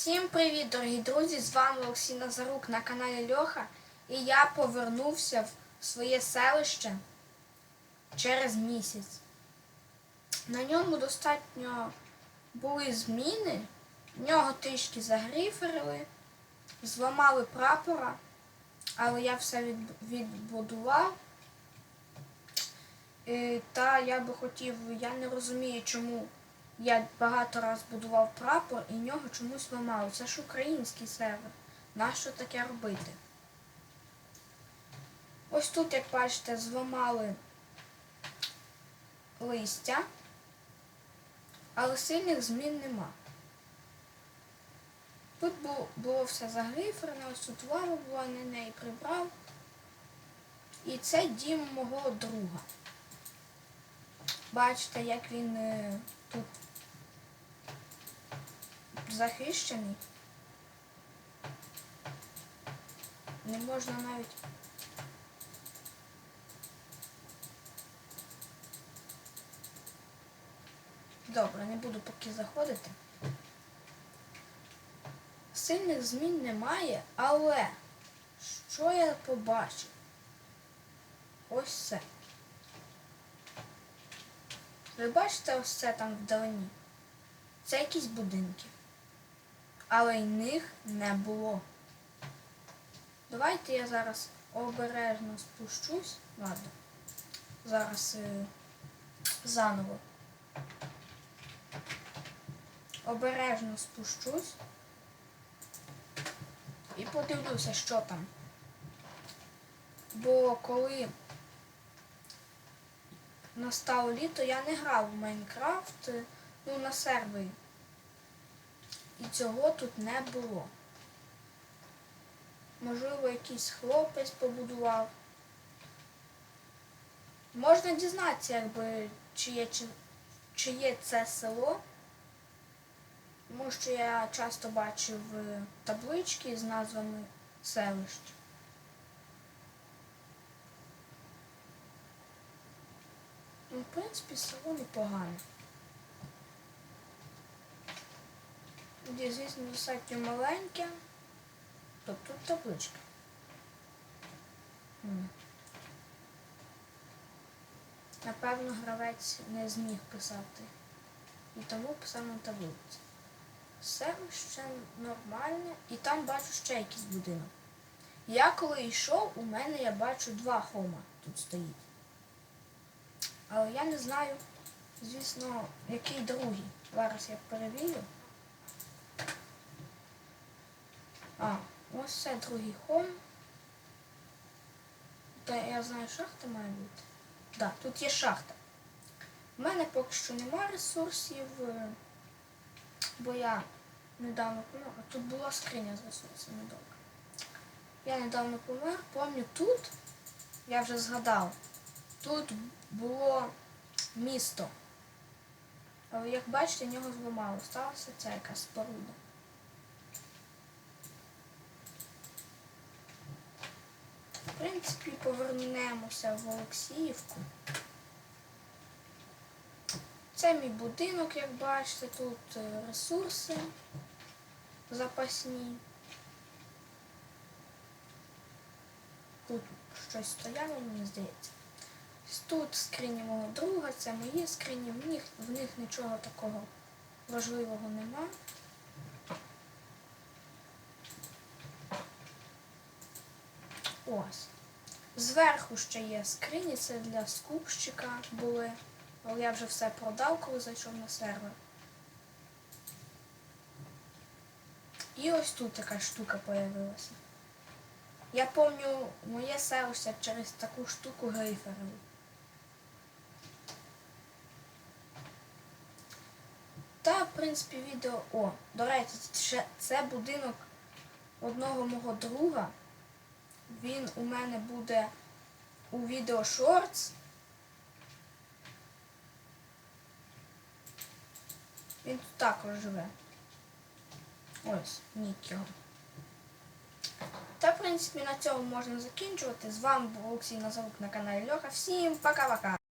Всім привіт, дорогі друзі! З вами Олексій Назарук на каналі Льоха. І я повернувся в своє селище через місяць. На ньому достатньо були зміни. В нього трішки загриферили, зламали прапора, але я все від- відбудував. Е, Та я би хотів, я не розумію, чому я багато раз будував прапор і нього чомусь ламали. Це ж український сервер. Нащо таке робити? Ось тут, як бачите, зламали листя, але сильних змін нема. Тут було, все загриферено, ось тут лава була, на неї прибрав. І це дім мого друга. Бачите, як він е, тут захищений. Не можна навіть. Добре, не буду поки заходити. Сильних змін немає, але що я побачив? Ось це. Ви бачите ось це там вдалині? Це якісь будинки. Але й них не було. Давайте я зараз обережно спущусь. Ладно. Зараз е, заново. Обережно спущусь. І подивлюся, що там. Бо коли настало літо, я не грав в Майнкрафт е, ну, на сервері. І цього тут не було. Можливо, якийсь хлопець побудував. Можна дізнатися, якби, чи є, чи, чи є це село. Тому що я часто бачив е, таблички з назвами селищ. Ну, в принципі, село непогане. Де, звісно, достатньо маленьке. Тобто тут табличка. Напевно, гравець не зміг писати. І тому писав на таблиці. Все ще нормальне. І там бачу ще якийсь будинок. Я коли йшов, у мене я бачу два хома тут стоїть. Але я не знаю, звісно, який другий. Зараз я перевірю. А, ось це другий хом. Та я знаю, шахта має бути. Так, да, тут є шахта. У мене поки що немає ресурсів, е, бо я недавно помер, тут була скриня з ресурсами добре. Я недавно помер, пам'ятаю, тут, я вже згадав, тут було місто. Але як бачите, нього зламало. Сталася ця якась споруда. Принципі, повернемося в Олексіївку. Це мій будинок, як бачите, тут е, ресурси запасні. Тут щось стояло, мені здається. Тут скрині мого друга, це мої скрині, в них, в них нічого такого важливого нема. Ось. Зверху ще є скрині, це для скупщика були. Але я вже все продав, коли зайшов на сервер. І ось тут така штука появилася. Я пам'ятаю моє селище через таку штуку гриферили. Та, в принципі, відео... О, до речі, це будинок одного мого друга. Він у мене буде у відео Shorts. Він тут також живе. Ось, нік. Та, в принципі, на цьому можна закінчувати. З вами був Олексій Назарук на каналі Льоха. Всім пока-пока!